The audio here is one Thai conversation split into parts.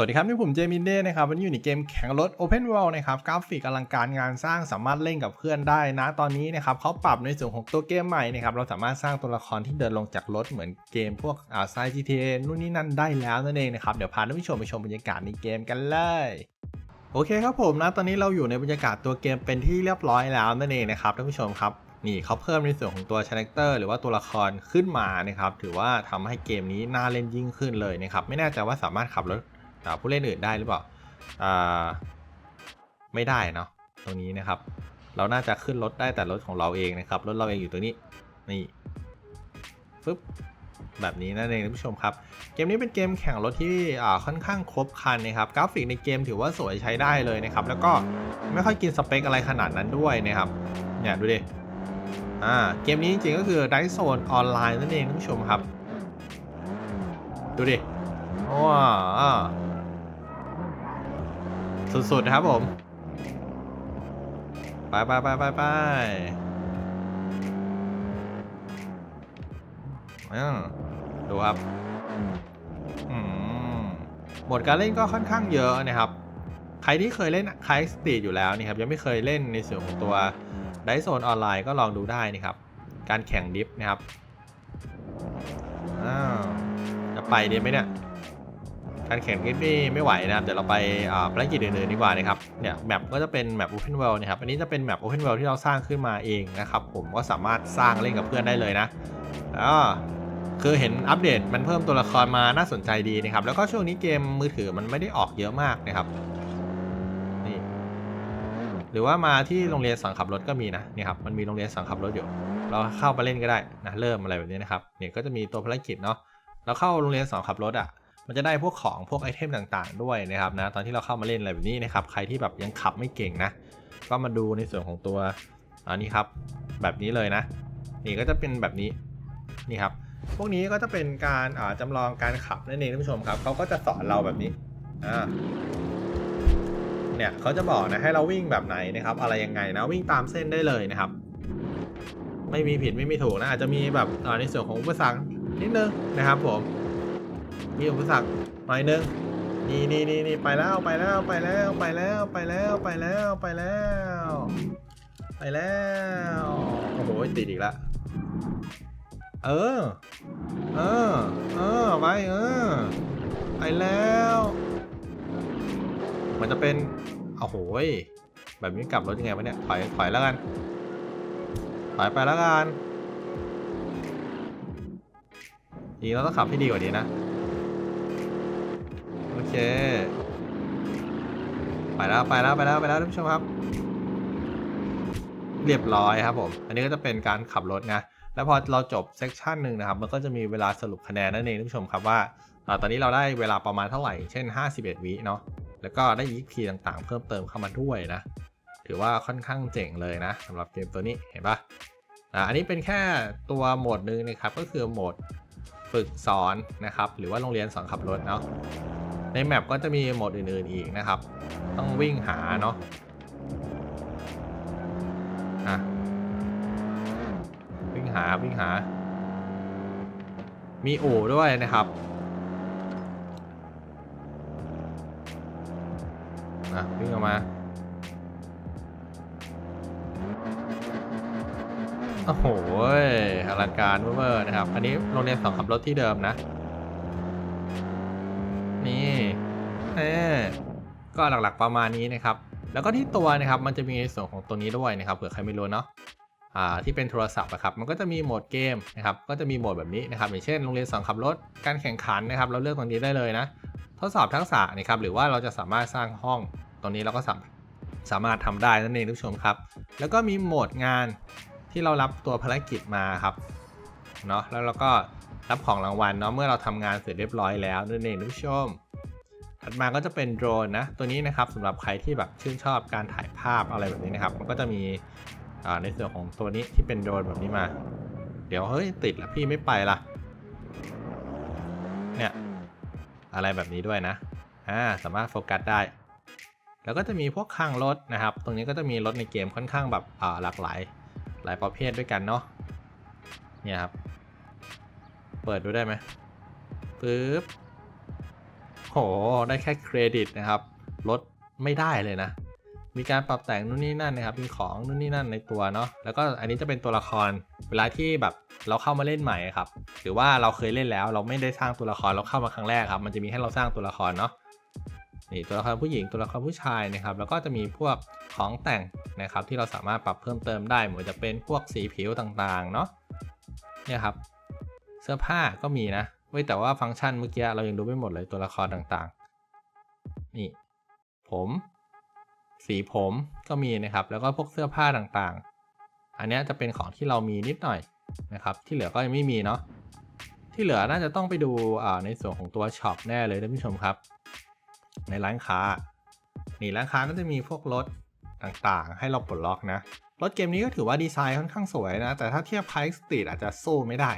สวัสดีครับ นี่ผมเจมินเด้นะครับ วันนี้อยู่ในเกมแข่งรถ Open World นะครับกราฟิกอลังการงานสร้างสามารถเล่นกับเพื่อนได้นะ ตอนนี้นะครับเขาปรับในส่วนของตัวเกมใหม่นะครับ เราสามารถสร้างตัวละครที่เดินลงจากรถเหมือนเกมพวกอ่าไซ GTA นู่นนี่นั่นได้แล้วนั่นเองนะครับ เดี๋ยวพาท่านผู้ชมไปชมบรรยากาศในเกมกันเลยโอเคครับผมนะตอนนี้เราอยู่ในบรรยากาศตัวเกมเป็นที่เรียบร้อยแล้วนั่นเองนะครับท่านผู้ชมครับนี่เขาเพิ่มในส่วนของตัวชาแรคเตอร์หรือว่าตัวละครขึ้นมานะครับถือว่าทำให้เกมนี้น่าเล่นยิ่งขึ้นเลยนะครับไม่แน่ใจว่าสามารถขับรถ ผู้เล่นอื่นได้หรือเปล่าอ่าไม่ได้เนาะตรงนี้นะครับ เราน่าจะขึ้นรถได้แต่รถของเราเองนะครับรถเราเองอยู่ตรงนี้นี่ฟึบแบบนี้นั่นเองท่านผู้ชมครับ เกมนี้เป็นเกมแข่งรถที่อ่าค่อนข้างครบครันนะครับกราฟิกในเกมถือว่าสวยใช้ได้เลยนะครับ แล้วก็ไม่ค่อยกินสเปคอะไรขนาดนั้นด้วยนะครับเนี่ยดูดิอ่าเกมนี้จริงๆก็คือไดโซนออนไลน์นั่นเองท่านผู้ชมครับ ดูดิว้าว สุดๆนะครับผม ไปไปไปไปไปดูครับหมดการเล่นก็ค่อนข้างเยอะนะครับ ใครที่เคยเล่นคลายสตีอยู่แล้วนี่ครับยังไม่เคยเล่นในส่วนของตัวไดโซนออนไลน์ก็ลองดูได้นี่ครับ การแข่งดิฟนะครับจะไปดีไหมเนี่ย การแข่งดิฟนี่ไม่ไหวนะครับ เดี๋ยวเราไปอ่าภารกิจอื่นๆดีกว่านะครับ เนี่ยแมปก็จะเป็นแมป Open World นะครับ อันนี้จะเป็นแมป Open World ที่เราสร้างขึ้นมาเองนะครับ ผมก็สามารถสร้างเล่นกับเพื่อนได้เลยนะแล้วก็คือเห็นอัปเดตมันเพิ่มตัวละครมาน่าสนใจดีนะครับ แล้วก็ช่วงนี้เกมมือถือมันไม่ได้ออกเยอะมากนะครับ นี่ หรือว่ามาที่โรงเรียนสังขับรถก็มีนะ นี่ครับ มันมีโรงเรียนสังขับรถอยู่ เราเข้าไปเล่นก็ได้นะ เริ่มอะไรแบบนี้นะครับ เนี่ยก็จะมีตัวภารกิจเนาะ เราเข้าโรงเรียนสังขับรถอะ มันจะได้พวกของพวกไอเทมต่างๆ ด้วยนะครับนะตอนที่เราเข้ามาเล่นอะไรแบบนี้นะครับใครที่แบบยังขับไม่เก่งนะ ก็มาดูในส่วนของตัวอันนี้ครับแบบนี้เลยนะ นี่ก็จะเป็นแบบนี้นี่ครับพวกนี้ก็จะเป็นการาจำลองการขับนั่นเองท่านผู้ชมครับเขาก็จะสอนเราแบบนี้อ่าเนี่ยเขาจะบอกนะให้เราวิ่งแบบไหนนะครับ อะไรยังไงนะวิ่งตามเส้นได้เลยนะครับ ไม่มีผิดไม่มีถูกนะอาจจะมีแบบในส่วนของอุปสรรคนิดนึงนะครับผม มีอุปสรรคหน่อยนึงนี่นี่นี่นี่ไปแล้วไปแล้วไปแล้วไปแล้วไปแล้วไปแล้วไปแล้ว ไปแล้วโอ้โหติดอีกล้วเออ เออ เออไปเออไปแล้ว มันจะเป็นโอ้โหแบบนี้กลับรถยังไงวะเนี่ยถอยถอยแล้วกันถอยไปแล้วกันจริงเราต้องขับให้ดีกว่านี้นะ เค ไปแล้วไปแล้วไปแล้วไปแล้วท่านผู้ชมครับ เรียบร้อยครับผม อันนี้ก็จะเป็นการขับรถนะ แล้วพอเราจบเซกชันหนึ่งนะครับ มันก็จะมีเวลาสรุปคะแนนนั่นเองท่านผู้ชมครับว่าตอนนี้เราได้เวลาประมาณเท่าไหร่ เช่น 51 วิเนาะ แล้วก็ได้ EXP ต่างๆ เพิ่มเติมเข้ามาด้วยนะ ถือว่าค่อนข้างเจ๋งเลยนะสำหรับเกมตัวนี้ เห็นปะอ่าอันนี้เป็นแค่ตัวโหมดหนึ่งนะครับ ก็คือโหมดฝึกสอนนะครับ หรือว่าโรงเรียนสอนขับรถเนาะ ในแมปก็จะมีโหมดอื่นๆอีกนะครับ ต้องวิ่งหาเนาะอะวิ่งหาวิ่งหา มีอู่ด้วยนะครับอะวิ่งออกมาโอ้โหอลังการเวอร์นะครับ อันนี้โรงเรียนสอนขับรถที่เดิมนะ นี่เออ ก็หลักๆประมาณนี้นะครับ แล้วก็ที่ตัวนะครับมันจะมีในส่วนของตัวนี้ด้วยนะครับเผื่อใครไม่รู้เนาะที่เป็นโทรศัพท์นะครับมันก็จะมีโหมดเกมนะครับก็จะมีโหมดแบบนี้นะครับอย่างเช่นโรงเรียนสอนขับรถการแข่งขันนะครับ เราเลือกตรงนี้ได้เลยนะ ทดสอบทักษะนะครับหรือว่าเราจะสามารถสร้างห้องตรงนี้เราก็สามสามารถทำได้นั่นเองทุกชมครับ แล้วก็มีโหมดงานที่เรารับตัวภารกิจมาครับเนาะแล้วเราก็รับของรางวัลเนาะเมื่อเราทำงานเสร็จเรียบร้อยแล้วนั่นเองทุกชม ถัดมาก็จะเป็นโดรนนะ ตัวนี้นะครับสำหรับใครที่แบบชื่นชอบการถ่ายภาพอะไรแบบนี้นะครับ มันก็จะมีในส่วนของตัวนี้ที่เป็นโดรนแบบนี้มา เดี๋ยวเฮ้ยติดแล้วพี่ไม่ไปละเนี่ยอะไรแบบนี้ด้วยนะอ่าสามารถโฟกัสได้ แล้วก็จะมีพวกข้างรถนะครับ ตรงนี้ก็จะมีรถในเกมค่อนข้างแบบอ่าหลากหลายหลายประเภทด้วยกันเนาะเนี่ยครับ เปิดดูได้ไหมปึ๊บ โห ได้แค่เครดิตนะครับ ลดไม่ได้เลยนะ มีการปรับแต่งนู่นนี่นั่นนะครับ มีของนู่นนี่นั่นในตัวเนาะ แล้วก็อันนี้จะเป็นตัวละคร เวลาที่แบบเราเข้ามาเล่นใหม่ครับ หรือว่าเราเคยเล่นแล้ว เราไม่ได้สร้างตัวละคร เราเข้ามาครั้งแรกครับ มันจะมีให้เราสร้างตัวละครเนาะ นี่ตัวละครผู้หญิง ตัวละครผู้ชายนะครับ แล้วก็จะมีพวกของแต่งนะครับ ที่เราสามารถปรับเพิ่มเติมได้เหมือนจะเป็นพวกสีผิวต่างๆ เนาะ เนี่ยครับ เสื้อผ้าก็มีนะ เว้ยแต่ว่าฟังก์ชันเมื่อกี้เรายังดูไม่หมดเลยตัวละครต่างๆ นี่ ผม สีผมก็มีนะครับ แล้วก็พวกเสื้อผ้าต่างๆ อันนี้จะเป็นของที่เรามีนิดหน่อยนะครับ ที่เหลือก็ยังไม่มีเนาะที่เหลือน่าจะต้องไปดูในส่วนของตัวช็อปแน่เลยท่านผู้ชมครับ ในร้านค้า นี่ร้านค้าก็จะมีพวกรถต่างๆ ให้เราปลดล็อกนะรถเกมนี้ก็ถือว่าดีไซน์ค่อนข้างสวยนะ แต่ถ้าเทียบไพสตีดอาจจะสู้ไม่ได้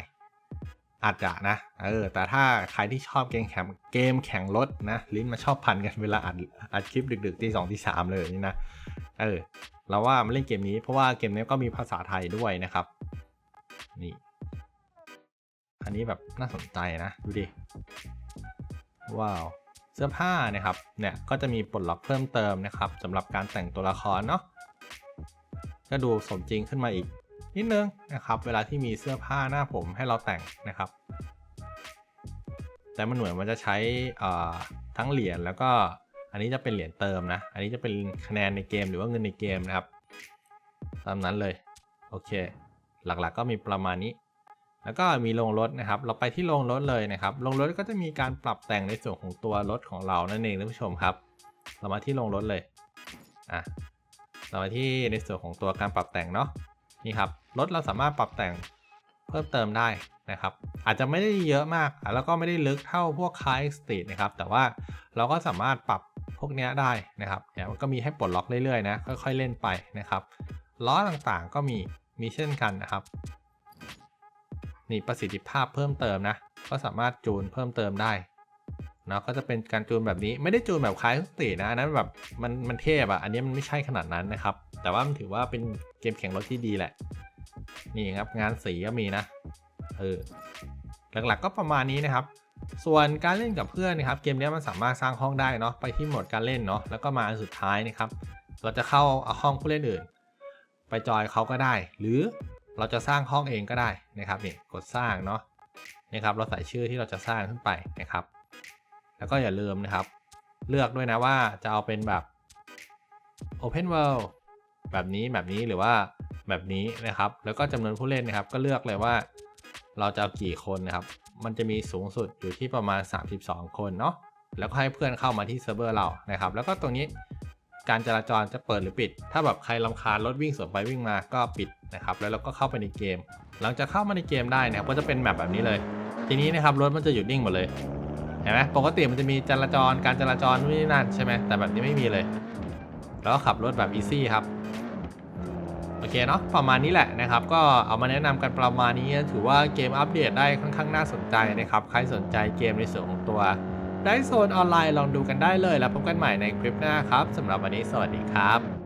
อาจจะนะ เออ แต่ถ้าใครที่ชอบเกมแข่งเกมแข่งรถนะ ลิ้นมาชอบพันกันเวลาอัดอัดคลิปดึกๆตีสองตีสามเลยนี่นะ เออ เราว่ามาเล่นเกมนี้เพราะว่าเกมนี้ก็มีภาษาไทยด้วยนะครับ นี่ อันนี้แบบน่าสนใจนะ ดูดิ ว้าว เสื้อผ้านะครับ เนี่ย ก็จะมีปลดล็อกเพิ่มเติมนะครับสำหรับการแต่งตัวละครเนาะ ก็ดูสมจริงขึ้นมาอีก นิดนึงนะครับ เวลาที่มีเสื้อผ้าหน้าผมให้เราแต่งนะครับ แต่มันหมือนมันจะใช้ทั้งเหรียญแล้วก็อันนี้จะเป็นเหรียญเติมนะ อันนี้จะเป็นคะแนนในเกมหรือว่าเงินในเกมนะครับ ตามนั้นเลย โอเค หลักๆก็มีประมาณนี้ แล้วก็มีโรงรถนะครับ เราไปที่โรงรถเลยนะครับ โรงรถก็จะมีการปรับแต่งในส่วนของตัวรถของเรานั่นเองท่านผู้ชมครับ เรามาที่โรงรถเลย อะ เรามาที่ในส่วนของตัวการปรับแต่งเนาะ นี่ครับรถเราสามารถปรับแต่งเพิ่มเติมได้นะครับ อาจจะไม่ได้เยอะมาก แล้วก็ไม่ได้ลึกเท่าพวกคายสตรีทนะครับ แต่ว่าเราก็สามารถปรับพวกนี้ได้นะครับเนี่ยก็มีให้ปลดล็อกเรื่อยๆนะ ค่อยๆเล่นไปนะครับล้อต่างๆก็มีมีเช่นกันนะครับ นี่ประสิทธิภาพเพิ่มเติมนะ ก็สามารถจูนเพิ่มเติมได้เนาะก็จะเป็นการจูนแบบนี้ไม่ได้จูนแบบคล้ายสตรีทนะอันนั้นแบบมันมันเทพอะอันนี้มันไม่ใช่ขนาดนั้นนะครับ แต่ว่ามันถือว่าเป็นเกมแข่งรถที่ดีแหละ นี่ครับงานสีก็มีนะ เออ หลักๆก็ประมาณนี้นะครับ ส่วนการเล่นกับเพื่อนนะครับ เกมนี้มันสามารถสร้างห้องได้เนาะ ไปที่โหมดการเล่นเนาะ แล้วก็มาอันสุดท้ายนะครับ เราจะเข้าเอาห้องผู้เล่นอื่น ไปจอยเขาก็ได้ หรือเราจะสร้างห้องเองก็ได้นะครับนี่กดสร้างเนาะนี่ครับ เราใส่ชื่อที่เราจะสร้างขึ้นไปนะครับ แล้วก็อย่าลืมนะครับ เลือกด้วยนะว่าจะเอาเป็นแบบ Open World แบบนี้แบบนี้หรือว่าแบบนี้นะครับ แล้วก็จำนวนผู้เล่นนะครับ ก็เลือกเลยว่า เราจะเอากี่คนนะครับ มันจะมีสูงสุดอยู่ที่ประมาณ 32 คนเนาะแล้วก็ให้เพื่อนเข้ามาที่เซิร์ฟเวอร์เรานะครับ แล้วก็ตรงนี้การจราจรจะเปิดหรือปิด ถ้าแบบใครลำคาญรถวิ่งสวนไปวิ่งมาก็ปิดนะครับ แล้วเราก็เข้าไปในเกม หลังจากเข้ามาในเกมได้นะครับ ก็จะเป็นแมปแบบนี้เลย ทีนี้นะครับรถมันจะหยุดนิ่งหมดเลย เห็นไหมปกติมันจะมีจราจร การจราจรนู่นนี่นั่นใช่ไหมแต่แบบนี้ไม่มีเลย แล้วก็ขับรถแบบอีซี่ครับ โอเคเนาะประมาณนี้แหละนะครับก็เอามาแนะนำกันประมาณนี้ถือว่าเกมอัปเดตได้ค่อนข้างน่าสนใจนะครับใครสนใจเกมในส่วนของตัวได้โซนออนไลน์ลองดูกันได้เลยแล้วพบกันใหม่ในคลิปหน้าครับสำหรับวันนี้สวัสดีครับ